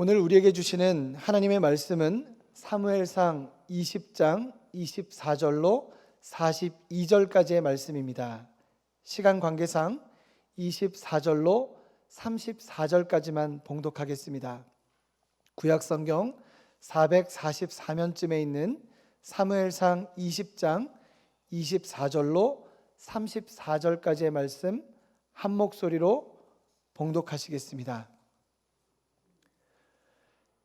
오늘 우리에게 주시는 하나님의 말씀은 사무엘상 20장 24절로 42절까지의 말씀입니다. 시간 관계상 24절로 34절까지만 봉독하겠습니다. 구약 성경 444면쯤에 있는 사무엘상 20장 24절로 34절까지의 말씀 한 목소리로 봉독하시겠습니다.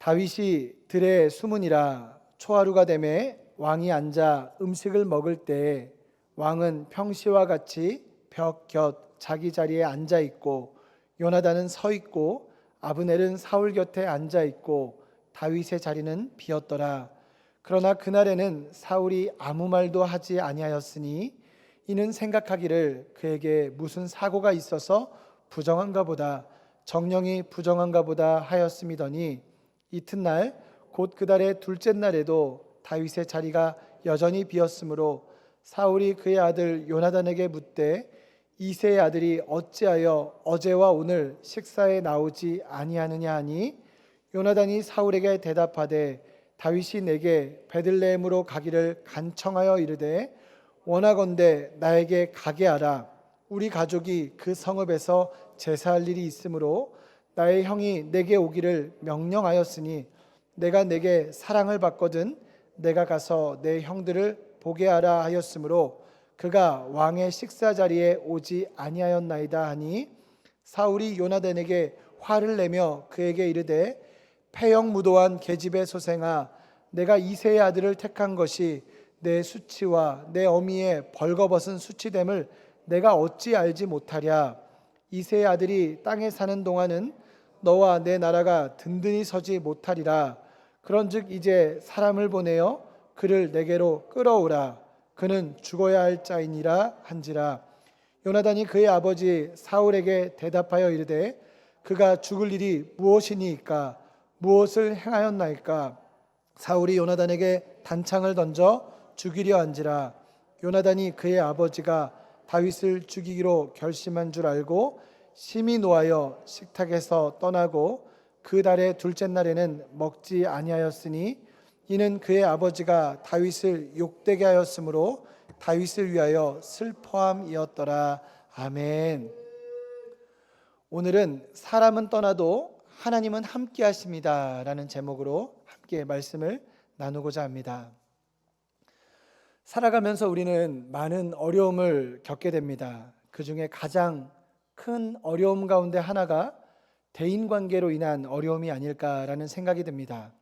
다윗이 들에 수문이라 초하루가 되매 왕이 앉아 음식을 먹을 때 왕은 평시와 같이 벽 곁 자기 자리에 앉아 있고 요나단은 서 있고 아브넬은 사울 곁에 앉아 있고 다윗의 자리는 비었더라. 그러나 그날에는 사울이 아무 말도 하지 아니하였으니 이는 생각하기를 그에게 무슨 사고가 있어서 부정한가 보다 정령이 부정한가 보다 하였음이더니 이튿날 곧 그달의 둘째 날에도 다윗의 자리가 여전히 비었으므로 사울이 그의 아들 요나단에게 묻되 이세의 아들이 어찌하여 어제와 오늘 식사에 나오지 아니하느냐 하니? 요나단이 사울에게 대답하되 다윗이 내게 베들레헴으로 가기를 간청하여 이르되 원하건대 나에게 가게 하라. 우리 가족이 그 성읍에서 제사할 일이 있으므로 나의 형이 내게 오기를 명령하였으니 내가 내게 사랑을 받거든 내가 가서 내 형들을 보게 하라 하였으므로 그가 왕의 식사 자리에 오지 아니하였나이다 하니 사울이 요나단에게 화를 내며 그에게 이르되 폐영무도한 계집의 소생아 내가 이세의 아들을 택한 것이 내 수치와 내 어미의 벌거벗은 수치됨을 내가 어찌 알지 못하랴 이세의 아들이 땅에 사는 동안은 너와 내 나라가 든든히 서지 못하리라. 그런즉 이제 사람을 보내어 그를 내게로 끌어오라. 그는 죽어야 할 자이니라 한지라. 요나단이 그의 아버지 사울에게 대답하여 이르되 그가 죽을 일이 무엇이니이까? 무엇을 행하였나이까? 사울이 요나단에게 단창을 던져 죽이려 한지라. 요나단이 그의 아버지가 다윗을 죽이기로 결심한 줄 알고 심히 노하여 식탁에서 떠나고 그 달의 둘째 날에는 먹지 아니하였으니 이는 그의 아버지가 다윗을 욕되게 하였으므로 다윗을 위하여 슬퍼함이었더라 아멘. 오늘은 사람은 떠나도 하나님은 함께 하십니다라는 제목으로 함께 말씀을 나누고자 합니다. 살아가면서 우리는 많은 어려움을 겪게 됩니다. 그 중에 가장 큰 어려움 가운데 하나가 대인 관계로 인한 어려움이 아닐까라는 생각이 듭니다.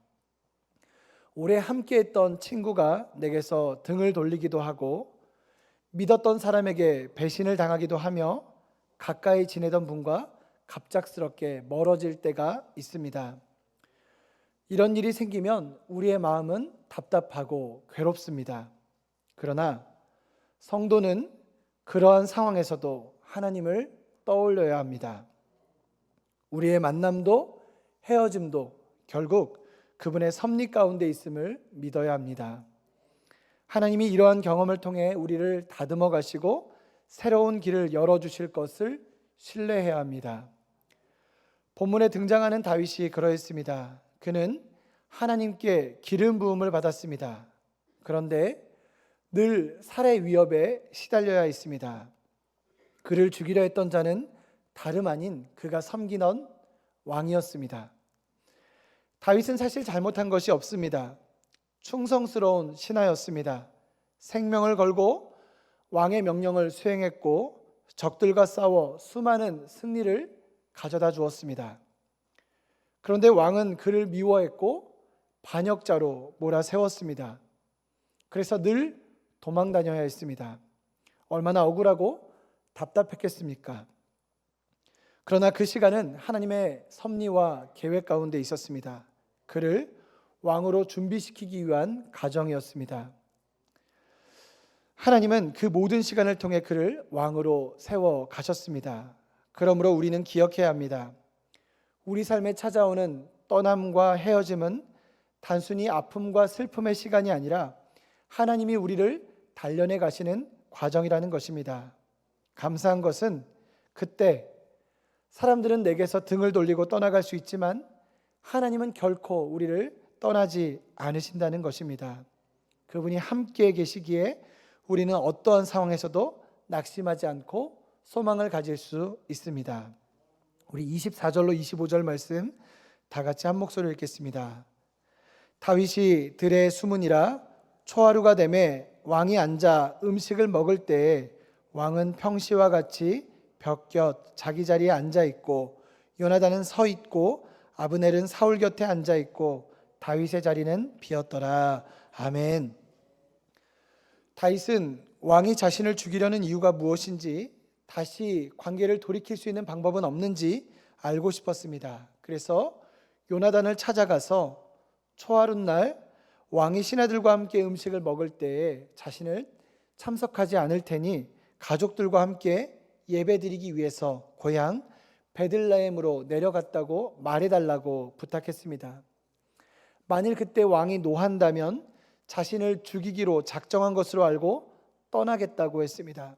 오래 함께 했던 친구가 내게서 등을 돌리기도 하고 믿었던 사람에게 배신을 당하기도 하며 가까이 지내던 분과 갑작스럽게 멀어질 때가 있습니다. 이런 일이 생기면 우리의 마음은 답답하고 괴롭습니다. 그러나 성도는 그러한 상황에서도 하나님을 떠올려야 합니다. 우리의 만남도 헤어짐도 결국 그분의 섭리 가운데 있음을 믿어야 합니다. 하나님이 이러한 경험을 통해 우리를 다듬어 가시고 새로운 길을 열어 주실 것을 신뢰해야 합니다. 본문에 등장하는 다윗이 그러했습니다. 그는 하나님께 기름 부음을 받았습니다. 그런데 늘 살해 위협에 시달려야 했습니다. 그를 죽이려 했던 자는 다름 아닌 그가 섬기던 왕이었습니다. 다윗은 사실 잘못한 것이 없습니다. 충성스러운 신하였습니다. 생명을 걸고 왕의 명령을 수행했고 적들과 싸워 수많은 승리를 가져다 주었습니다. 그런데 왕은 그를 미워했고 반역자로 몰아세웠습니다. 그래서 늘 도망 다녀야 했습니다. 얼마나 억울하고 답답했겠습니까? 그러나 그 시간은 하나님의 섭리와 계획 가운데 있었습니다. 그를 왕으로 준비시키기 위한 가정이었습니다. 하나님은 그 모든 시간을 통해 그를 왕으로 세워 가셨습니다. 그러므로 우리는 기억해야 합니다. 우리 삶에 찾아오는 떠남과 헤어짐은 단순히 아픔과 슬픔의 시간이 아니라 하나님이 우리를 단련해 가시는 과정이라는 것입니다. 감사한 것은 그때 사람들은 내게서 등을 돌리고 떠나갈 수 있지만 하나님은 결코 우리를 떠나지 않으신다는 것입니다. 그분이 함께 계시기에 우리는 어떠한 상황에서도 낙심하지 않고 소망을 가질 수 있습니다. 우리 24절로 25절 말씀 다 같이 한 목소리로 읽겠습니다. 다윗이 들에 숨으니라 초하루가 되매 왕이 앉아 음식을 먹을 때에 왕은 평시와 같이 벽곁 자기 자리에 앉아 있고 요나단은 서 있고 아브넬은 사울 곁에 앉아 있고 다윗의 자리는 비었더라. 아멘. 다윗은 왕이 자신을 죽이려는 이유가 무엇인지 다시 관계를 돌이킬 수 있는 방법은 없는지 알고 싶었습니다. 그래서 요나단을 찾아가서 초하룻날 왕이 신하들과 함께 음식을 먹을 때에 자신을 참석하지 않을 테니 가족들과 함께 예배드리기 위해서 고향 베들레헴으로 내려갔다고 말해달라고 부탁했습니다. 만일 그때 왕이 노한다면 자신을 죽이기로 작정한 것으로 알고 떠나겠다고 했습니다.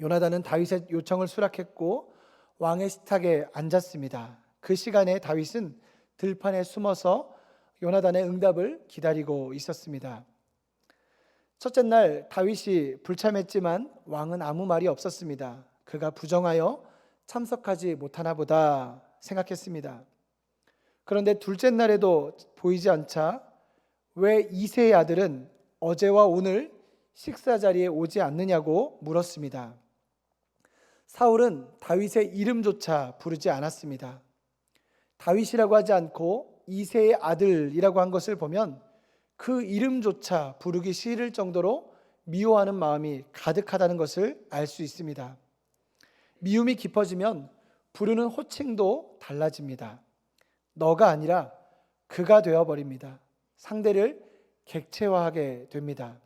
요나단은 다윗의 요청을 수락했고 왕의 식탁에 앉았습니다. 그 시간에 다윗은 들판에 숨어서 요나단의 응답을 기다리고 있었습니다. 첫째 날 다윗이 불참했지만 왕은 아무 말이 없었습니다. 그가 부정하여 참석하지 못하나 보다 생각했습니다. 그런데 둘째 날에도 보이지 않자 왜 이세의 아들은 어제와 오늘 식사 자리에 오지 않느냐고 물었습니다. 사울은 다윗의 이름조차 부르지 않았습니다. 다윗이라고 하지 않고 이세의 아들이라고 한 것을 보면 그 이름조차 부르기 싫을 정도로 미워하는 마음이 가득하다는 것을 알 수 있습니다. 미움이 깊어지면 부르는 호칭도 달라집니다. 너가 아니라 그가 되어 버립니다. 상대를 객체화하게 됩니다.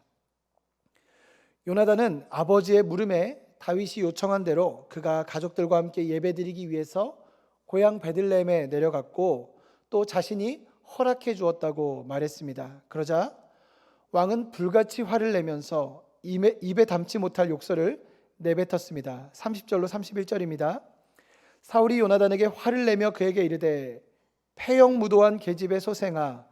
요나단은 아버지의 물음에 다윗이 요청한 대로 그가 가족들과 함께 예배드리기 위해서 고향 베들레헴에 내려갔고 또 자신이 허락해 주었다고 말했습니다. 그러자 왕은 불같이 화를 내면서 입에, 입에 담지 못할 욕설을 내뱉었습니다. 30절로 31절입니다. 사울이 요나단에게 화를 내며 그에게 이르되 폐영 무도한 계집의 소생아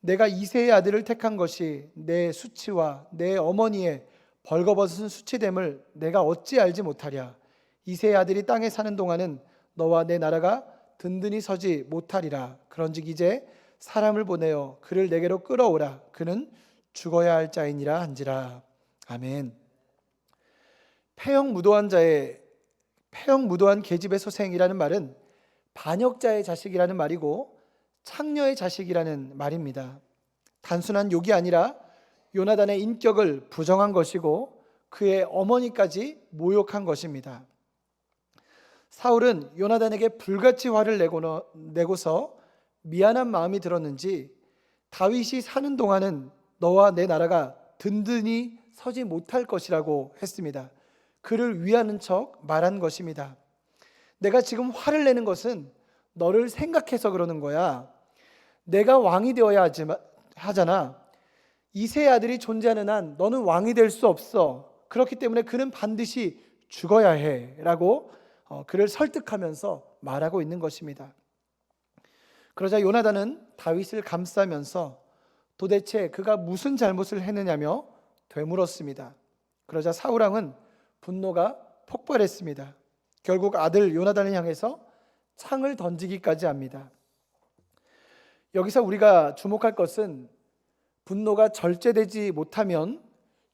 내가 이세의 아들을 택한 것이 내 수치와 내 어머니의 벌거벗은 수치됨을 내가 어찌 알지 못하랴 이세의 아들이 땅에 사는 동안은 너와 내 나라가 든든히 서지 못하리라 그런즉 이제 사람을 보내어 그를 내게로 끌어오라 그는 죽어야 할 자이니라 한지라 아멘 폐영 무도한 자의 폐영 무도한 계집의 소생이라는 말은 반역자의 자식이라는 말이고 창녀의 자식이라는 말입니다. 단순한 욕이 아니라 요나단의 인격을 부정한 것이고 그의 어머니까지 모욕한 것입니다. 사울은 요나단에게 불같이 화를 내고서 미안한 마음이 들었는지 다윗이 사는 동안은 너와 내 나라가 든든히 서지 못할 것이라고 했습니다. 그를 위하는 척 말한 것입니다. 내가 지금 화를 내는 것은 너를 생각해서 그러는 거야. 내가 왕이 되어야 하잖아. 이세 아들이 존재하는 한 너는 왕이 될 수 없어. 그렇기 때문에 그는 반드시 죽어야 해. 라고 어, 그를 설득하면서 말하고 있는 것입니다. 그러자 요나단은 다윗을 감싸면서 도대체 그가 무슨 잘못을 했느냐며 되물었습니다. 그러자 사울왕은 분노가 폭발했습니다. 결국 아들 요나단을 향해서 창을 던지기까지 합니다. 여기서 우리가 주목할 것은 분노가 절제되지 못하면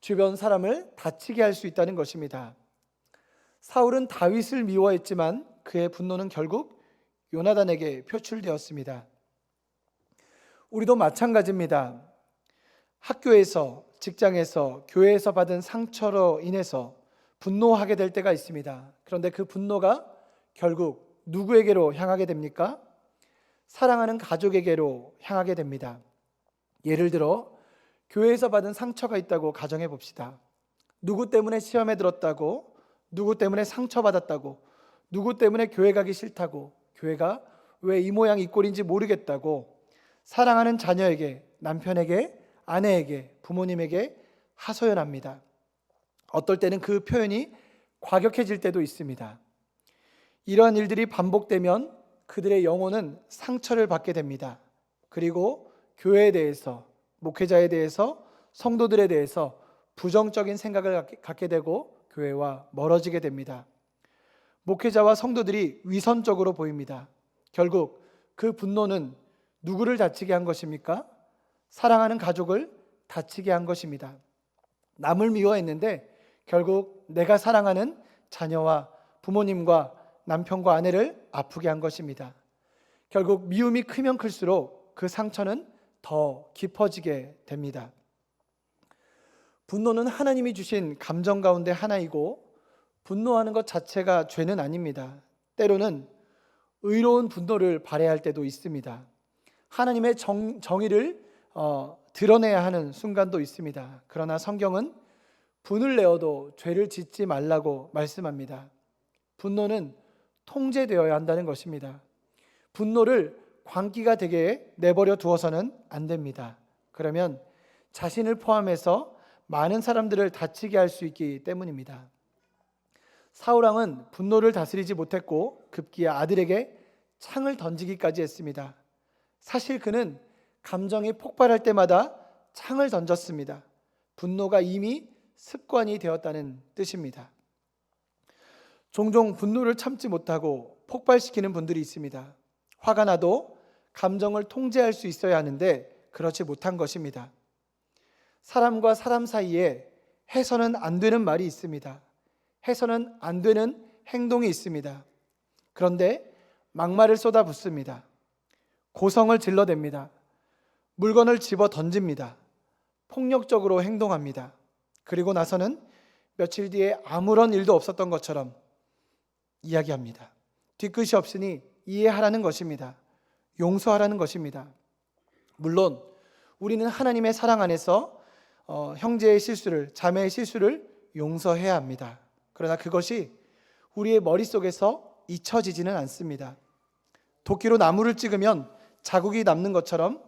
주변 사람을 다치게 할 수 있다는 것입니다. 사울은 다윗을 미워했지만 그의 분노는 결국 요나단에게 표출되었습니다. 우리도 마찬가지입니다. 학교에서, 직장에서, 교회에서 받은 상처로 인해서 분노하게 될 때가 있습니다. 그런데 그 분노가 결국 누구에게로 향하게 됩니까? 사랑하는 가족에게로 향하게 됩니다. 예를 들어 교회에서 받은 상처가 있다고 가정해 봅시다. 누구 때문에 시험에 들었다고, 누구 때문에 상처받았다고, 누구 때문에 교회 가기 싫다고, 교회가 왜 이 모양 이 꼴인지 모르겠다고, 사랑하는 자녀에게, 남편에게, 아내에게, 부모님에게 하소연합니다. 어떨 때는 그 표현이 과격해질 때도 있습니다. 이러한 일들이 반복되면 그들의 영혼은 상처를 받게 됩니다. 그리고 교회에 대해서, 목회자에 대해서, 성도들에 대해서 부정적인 생각을 갖게- 되고 교회와 멀어지게 됩니다. 목회자와 성도들이 위선적으로 보입니다. 결국 그 분노는 누구를 다치게 한 것입니까? 사랑하는 가족을 다치게 한 것입니다. 남을 미워했는데 결국 내가 사랑하는 자녀와 부모님과 남편과 아내를 아프게 한 것입니다. 결국 미움이 크면 클수록 그 상처는 더 깊어지게 됩니다. 분노는 하나님이 주신 감정 가운데 하나이고 분노하는 것 자체가 죄는 아닙니다. 때로는 의로운 분노를 발휘할 때도 있습니다. 하나님의 정, 정의를 어, 드러내야 하는 순간도 있습니다. 그러나 성경은 분을 내어도 죄를 짓지 말라고 말씀합니다. 분노는 통제되어야 한다는 것입니다. 분노를 광기가 되게 내버려 두어서는 안 됩니다. 그러면 자신을 포함해서 많은 사람들을 다치게 할 수 있기 때문입니다. 사울 왕은 분노를 다스리지 못했고 급기야 아들에게 창을 던지기까지 했습니다. 사실 그는 감정이 폭발할 때마다 창을 던졌습니다. 분노가 이미 습관이 되었다는 뜻입니다. 종종 분노를 참지 못하고 폭발시키는 분들이 있습니다. 화가 나도 감정을 통제할 수 있어야 하는데 그렇지 못한 것입니다. 사람과 사람 사이에 해서는 안 되는 말이 있습니다. 해서는 안 되는 행동이 있습니다. 그런데 막말을 쏟아붓습니다. 고성을 질러댑니다. 물건을 집어 던집니다. 폭력적으로 행동합니다. 그리고 나서는 며칠 뒤에 아무런 일도 없었던 것처럼 이야기합니다. 뒤끝이 없으니 이해하라는 것입니다. 용서하라는 것입니다. 물론 우리는 하나님의 사랑 안에서 어, 형제의 실수를, 자매의 실수를 용서해야 합니다. 그러나 그것이 우리의 머릿속에서 잊혀지지는 않습니다. 도끼로 나무를 찍으면 자국이 남는 것처럼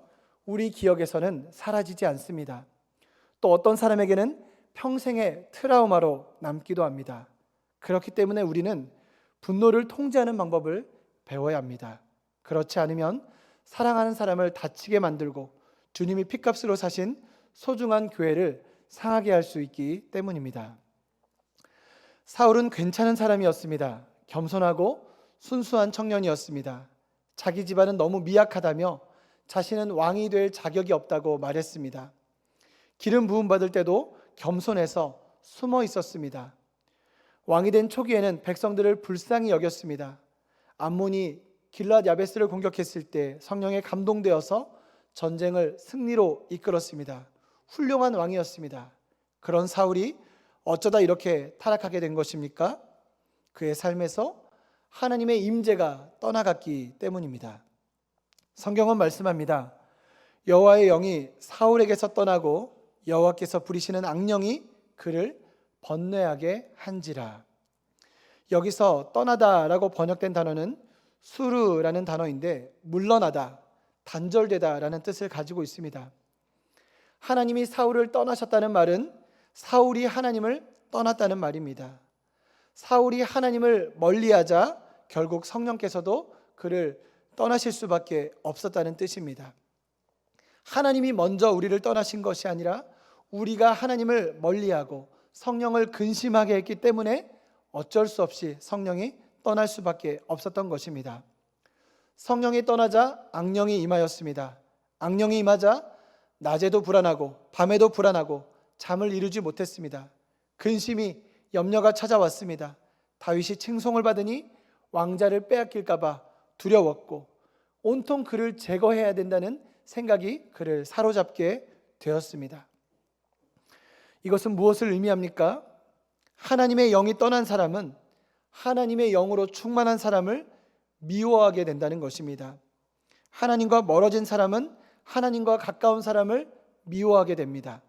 우리 기억에서는 사라지지 않습니다. 또 어떤 사람에게는 평생의 트라우마로 남기도 합니다. 그렇기 때문에 우리는 분노를 통제하는 방법을 배워야 합니다. 그렇지 않으면 사랑하는 사람을 다치게 만들고 주님이 핏값으로 사신 소중한 교회를 상하게 할 수 있기 때문입니다. 사울은 괜찮은 사람이었습니다. 겸손하고 순수한 청년이었습니다. 자기 집안은 너무 미약하다며 자신은 왕이 될 자격이 없다고 말했습니다. 기름 부음 받을 때도 겸손해서 숨어 있었습니다. 왕이 된 초기에는 백성들을 불쌍히 여겼습니다. 암몬이 길랏 야베스를 공격했을 때 성령에 감동되어서 전쟁을 승리로 이끌었습니다. 훌륭한 왕이었습니다. 그런 사울이 어쩌다 이렇게 타락하게 된 것입니까? 그의 삶에서 하나님의 임재가 떠나갔기 때문입니다. 성경은 말씀합니다. 여호와의 영이 사울에게서 떠나고 여호와께서 부리시는 악령이 그를 번뇌하게 한지라. 여기서 떠나다라고 번역된 단어는 수르라는 단어인데 물러나다, 단절되다라는 뜻을 가지고 있습니다. 하나님이 사울을 떠나셨다는 말은 사울이 하나님을 떠났다는 말입니다. 사울이 하나님을 멀리하자 결국 성령께서도 그를 떠나실 수밖에 없었다는 뜻입니다. 하나님이 먼저 우리를 떠나신 것이 아니라 우리가 하나님을 멀리하고 성령을 근심하게 했기 때문에 어쩔 수 없이 성령이 떠날 수밖에 없었던 것입니다. 성령이 떠나자 악령이 임하였습니다. 악령이 임하자 낮에도 불안하고 밤에도 불안하고 잠을 이루지 못했습니다. 근심이 염려가 찾아왔습니다. 다윗이 칭송을 받으니 왕자를 빼앗길까봐 두려웠고 온통 그를 제거해야 된다는 생각이 그를 사로잡게 되었습니다. 이것은 무엇을 의미합니까? 하나님의 영이 떠난 사람은 하나님의 영으로 충만한 사람을 미워하게 된다는 것입니다. 하나님과 멀어진 사람은 하나님과 가까운 사람을 미워하게 됩니다.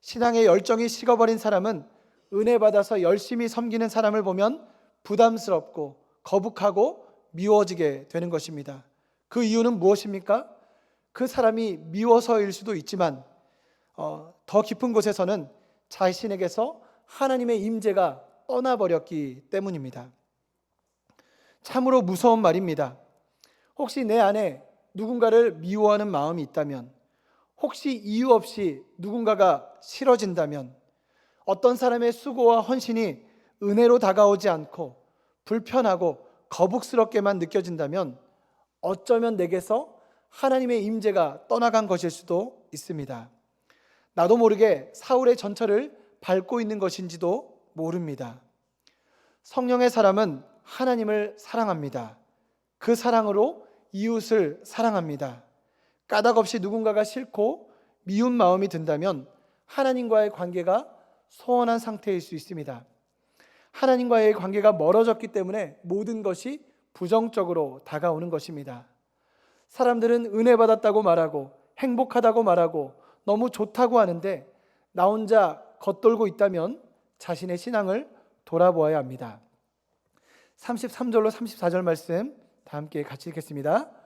신앙의 열정이 식어버린 사람은 은혜 받아서 열심히 섬기는 사람을 보면 부담스럽고 거북하고 미워지게 되는 것입니다. 그 이유는 무엇입니까? 그 사람이 미워서일 수도 있지만 어, 더 깊은 곳에서는 자신에게서 하나님의 임재가 떠나버렸기 때문입니다. 참으로 무서운 말입니다. 혹시 내 안에 누군가를 미워하는 마음이 있다면, 혹시 이유 없이 누군가가 싫어진다면, 어떤 사람의 수고와 헌신이 은혜로 다가오지 않고 불편하고 거북스럽게만 느껴진다면 어쩌면 내게서 하나님의 임재가 떠나간 것일 수도 있습니다. 나도 모르게 사울의 전철을 밟고 있는 것인지도 모릅니다. 성령의 사람은 하나님을 사랑합니다. 그 사랑으로 이웃을 사랑합니다. 까닭 없이 누군가가 싫고 미운 마음이 든다면 하나님과의 관계가 소원한 상태일 수 있습니다. 하나님과의 관계가 멀어졌기 때문에 모든 것이 부정적으로 다가오는 것입니다. 사람들은 은혜 받았다고 말하고 행복하다고 말하고 너무 좋다고 하는데 나 혼자 겉돌고 있다면 자신의 신앙을 돌아보아야 합니다. 33절로 34절 말씀 다 함께 같이 읽겠습니다.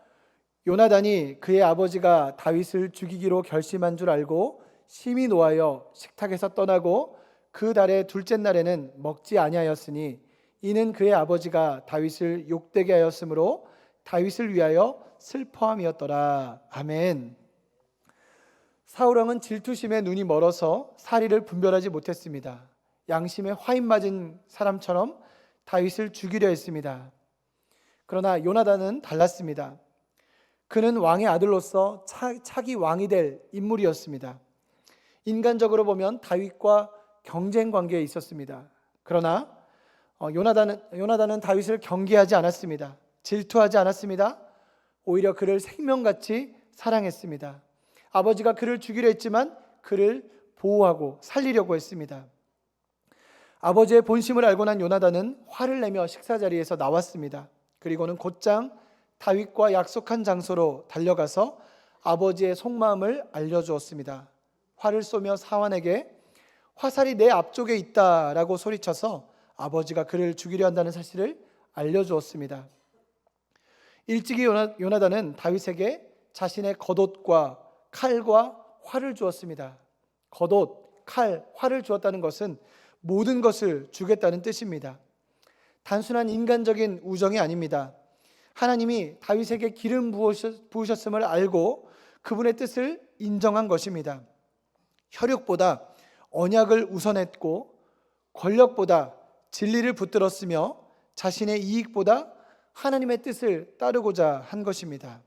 요나단이 그의 아버지가 다윗을 죽이기로 결심한 줄 알고 심히 노하여 식탁에서 떠나고 그 달의 둘째 날에는 먹지 아니하였으니 이는 그의 아버지가 다윗을 욕되게 하였으므로 다윗을 위하여 슬퍼함이었더라. 아멘. 사울 왕은 질투심에 눈이 멀어서 사리를 분별하지 못했습니다. 양심에 화인 맞은 사람처럼 다윗을 죽이려 했습니다. 그러나 요나단은 달랐습니다. 그는 왕의 아들로서 차, 차기 왕이 될 인물이었습니다. 인간적으로 보면 다윗과 경쟁 관계에 있었습니다. 그러나 어, 요나단은, 요나단은 다윗을 경계하지 않았습니다. 질투하지 않았습니다. 오히려 그를 생명같이 사랑했습니다. 아버지가 그를 죽이려 했지만 그를 보호하고 살리려고 했습니다. 아버지의 본심을 알고 난 요나단은 화를 내며 식사 자리에서 나왔습니다. 그리고는 곧장 다윗과 약속한 장소로 달려가서 아버지의 속마음을 알려주었습니다. 화를 쏘며 사환에게 화살이 내 앞쪽에 있다라고 소리쳐서 아버지가 그를 죽이려 한다는 사실을 알려주었습니다. 일찍이 요나, 요나단은 다윗에게 자신의 겉옷과 칼과 활을 주었습니다. 겉옷, 칼, 활을 주었다는 것은 모든 것을 주겠다는 뜻입니다. 단순한 인간적인 우정이 아닙니다. 하나님이 다윗에게 기름 부으셨, 음을 알고 그분의 뜻을 인정한 것입니다. 혈육보다 언약을 우선했고 권력보다 진리를 붙들었으며 자신의 이익보다 하나님의 뜻을 따르고자 한 것입니다.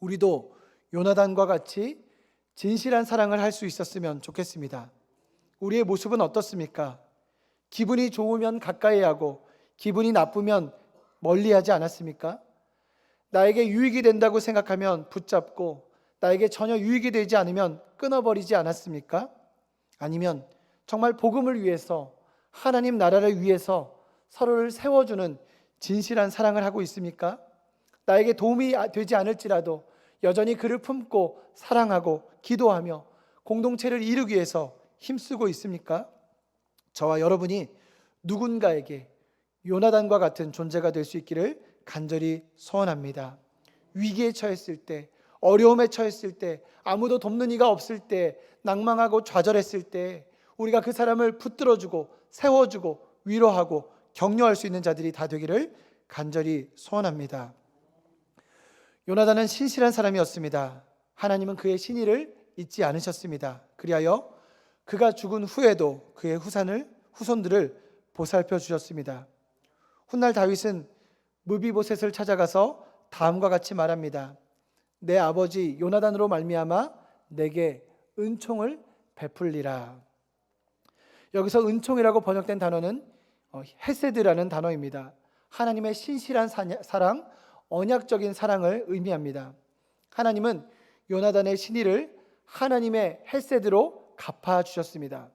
우리도 요나단과 같이 진실한 사랑을 할 수 있었으면 좋겠습니다. 우리의 모습은 어떻습니까? 기분이 좋으면 가까이 하고 기분이 나쁘면 멀리 하지 않았습니까? 나에게 유익이 된다고 생각하면 붙잡고 나에게 전혀 유익이 되지 않으면 끊어버리지 않았습니까? 아니면 정말 복음을 위해서 하나님 나라를 위해서 서로를 세워주는 진실한 사랑을 하고 있습니까? 나에게 도움이 되지 않을지라도 여전히 그를 품고 사랑하고 기도하며 공동체를 이루기 위해서 힘쓰고 있습니까? 저와 여러분이 누군가에게 요나단과 같은 존재가 될 수 있기를 간절히 소원합니다. 위기에 처했을 때, 어려움에 처했을 때, 아무도 돕는 이가 없을 때, 낭망하고 좌절했을 때, 우리가 그 사람을 붙들어주고 세워주고 위로하고 격려할 수 있는 자들이 다 되기를 간절히 소원합니다. 요나단은 신실한 사람이었습니다. 하나님은 그의 신의를 잊지 않으셨습니다. 그리하여 그가 죽은 후에도 그의 후산을 후손들을 보살펴 주셨습니다. 훗날 다윗은 무비보셋을 찾아가서 다음과 같이 말합니다. 내 아버지 요나단으로 말미암아 내게 은총을 베풀리라. 여기서 은총이라고 번역된 단어는 어, 헤세드라는 단어입니다. 하나님의 신실한 사랑, 언약적인 사랑을 의미합니다. 하나님은 요나단의 신의를 하나님의 헤세드로 갚아 주셨습니다.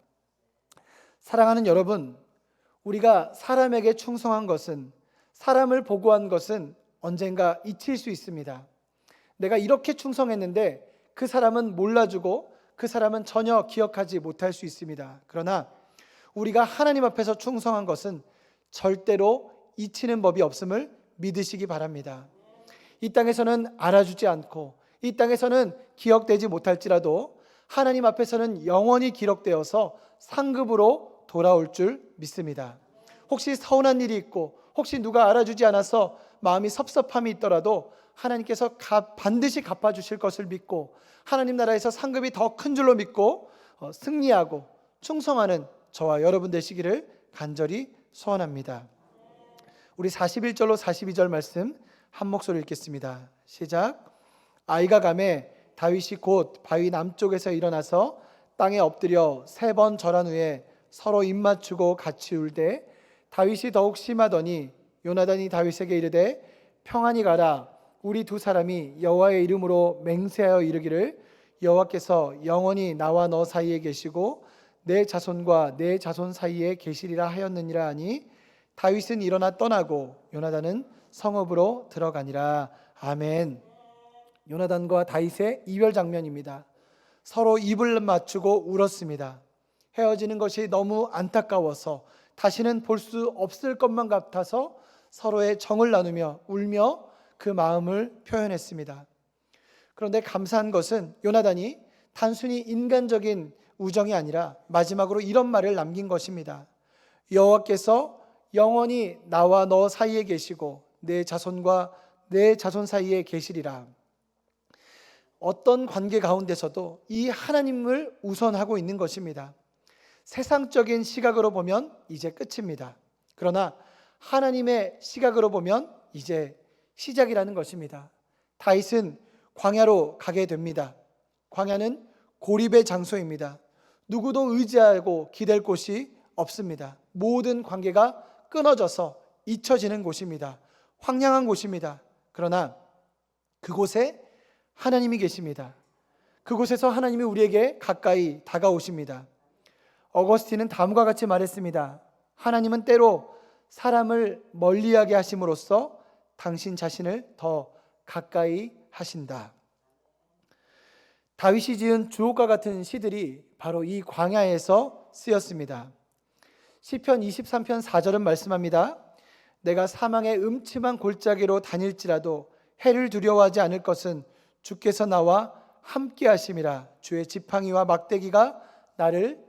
사랑하는 여러분, 우리가 사람에게 충성한 것은 사람을 보고한 것은 언젠가 잊힐 수 있습니다. 내가 이렇게 충성했는데 그 사람은 몰라주고 그 사람은 전혀 기억하지 못할 수 있습니다. 그러나 우리가 하나님 앞에서 충성한 것은 절대로 잊히는 법이 없음을 믿으시기 바랍니다. 이 땅에서는 알아주지 않고 이 땅에서는 기억되지 못할지라도 하나님 앞에서는 영원히 기록되어서 상급으로 돌아올 줄 믿습니다. 혹시 서운한 일이 있고 혹시 누가 알아주지 않아서 마음이 섭섭함이 있더라도 하나님께서 갚- 반드시 갚아 주실 것을 믿고 하나님 나라에서 상급이 더 큰 줄로 믿고 어, 승리하고 충성하는 저와 여러분 되시기를 간절히 소원합니다. 우리 41절로 42절 말씀 한 목소리 읽겠습니다. 시작. 아이가 감에 다윗이 곧 바위 남쪽에서 일어나서 땅에 엎드려 세 번 절한 후에 서로 입 맞추고 같이 울되 다윗이 더욱 심하더니 요나단이 다윗에게 이르되 평안히 가라 우리 두 사람이 여호와의 이름으로 맹세하여 이르기를 여호와께서 영원히 나와 너 사이에 계시고 내 자손과 내 자손 사이에 계시리라 하였느니라 하니 다윗은 일어나 떠나고 요나단은 성읍으로 들어가니라 아멘. 요나단과 다윗의 이별 장면입니다. 서로 입을 맞추고 울었습니다. 헤어지는 것이 너무 안타까워서 다시는 볼 수 없을 것만 같아서 서로의 정을 나누며 울며 그 마음을 표현했습니다. 그런데 감사한 것은 요나단이 단순히 인간적인 우정이 아니라 마지막으로 이런 말을 남긴 것입니다. 여호와께서 영원히 나와 너 사이에 계시고 내 자손과 내 자손 사이에 계시리라. 어떤 관계 가운데서도 이 하나님을 우선하고 있는 것입니다. 세상적인 시각으로 보면 이제 끝입니다. 그러나 하나님의 시각으로 보면 이제 시작이라는 것입니다. 다윗은 광야로 가게 됩니다. 광야는 고립의 장소입니다. 누구도 의지하고 기댈 곳이 없습니다. 모든 관계가 끊어져서 잊혀지는 곳입니다. 황량한 곳입니다. 그러나 그곳에 하나님이 계십니다. 그곳에서 하나님이 우리에게 가까이 다가오십니다. 어거스틴은 다음과 같이 말했습니다. 하나님은 때로 사람을 멀리하게 하심으로써 당신 자신을 더 가까이 하신다. 다윗이 지은 주옥과 같은 시들이 바로 이 광야에서 쓰였습니다. 시편 23편 4절은 말씀합니다. 내가 사망의 음침한 골짜기로 다닐지라도 해를 두려워하지 않을 것은 주께서 나와 함께 하심이라 주의 지팡이와 막대기가 나를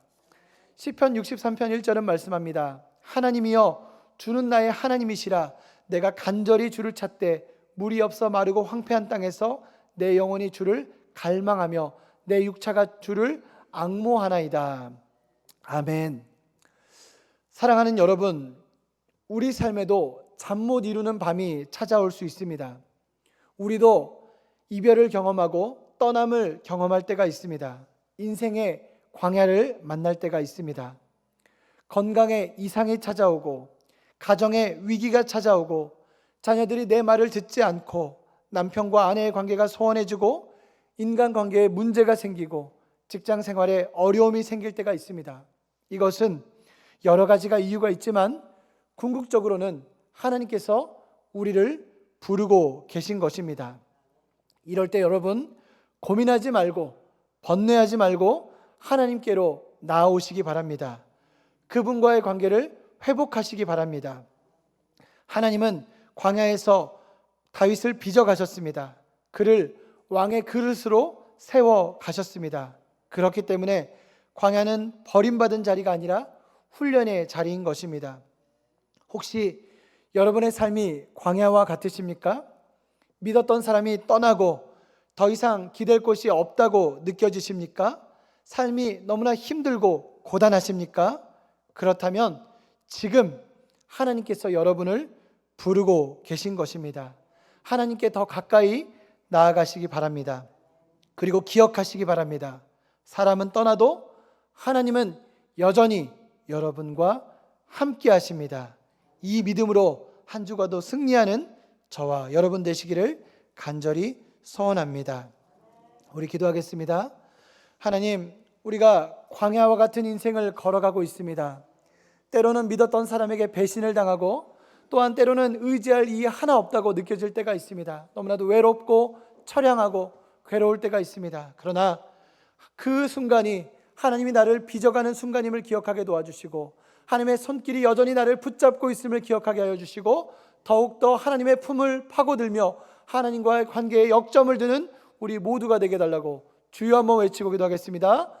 시편 63편 1절은 말씀합니다. 하나님이여 주는 나의 하나님이시라 내가 간절히 주를 찾되 물이 없어 마르고 황폐한 땅에서 내 영혼이 주를 갈망하며 내 육차가 주를 악모하나이다. 아멘. 사랑하는 여러분, 우리 삶에도 잠 못 이루는 밤이 찾아올 수 있습니다. 우리도 이별을 경험하고 떠남을 경험할 때가 있습니다. 인생의 광야를 만날 때가 있습니다. 건강에 이상이 찾아오고 가정에 위기가 찾아오고 자녀들이 내 말을 듣지 않고 남편과 아내의 관계가 소원해지고 인간 관계에 문제가 생기고 직장 생활에 어려움이 생길 때가 있습니다. 이것은 여러 가지가 이유가 있지만 궁극적으로는 하나님께서 우리를 부르고 계신 것입니다. 이럴 때 여러분 고민하지 말고 번뇌하지 말고 하나님께로 나아오시기 바랍니다. 그분과의 관계를 회복하시기 바랍니다. 하나님은 광야에서 다윗을 빚어 가셨습니다. 그를 왕의 그릇으로 세워 가셨습니다. 그렇기 때문에 광야는 버림받은 자리가 아니라 훈련의 자리인 것입니다. 혹시 여러분의 삶이 광야와 같으십니까? 믿었던 사람이 떠나고 더 이상 기댈 곳이 없다고 느껴지십니까? 삶이 너무나 힘들고 고단하십니까? 그렇다면 지금 하나님께서 여러분을 부르고 계신 것입니다. 하나님께 더 가까이 나아가시기 바랍니다. 그리고 기억하시기 바랍니다. 사람은 떠나도 하나님은 여전히 여러분과 함께 하십니다. 이 믿음으로 한 주가도 승리하는 저와 여러분 되시기를 간절히 소원합니다. 우리 기도하겠습니다. 하나님, 우리가 광야와 같은 인생을 걸어가고 있습니다. 때로는 믿었던 사람에게 배신을 당하고 또한 때로는 의지할 이 하나 없다고 느껴질 때가 있습니다. 너무나도 외롭고 처량하고 괴로울 때가 있습니다. 그러나 그 순간이 하나님이 나를 빚어가는 순간임을 기억하게 도와주시고 하나님의 손길이 여전히 나를 붙잡고 있음을 기억하게 하여 주시고 더욱더 하나님의 품을 파고들며 하나님과의 관계에 역점을 두는 우리 모두가 되게 달라고 주여 한번 외치고 기도하겠습니다.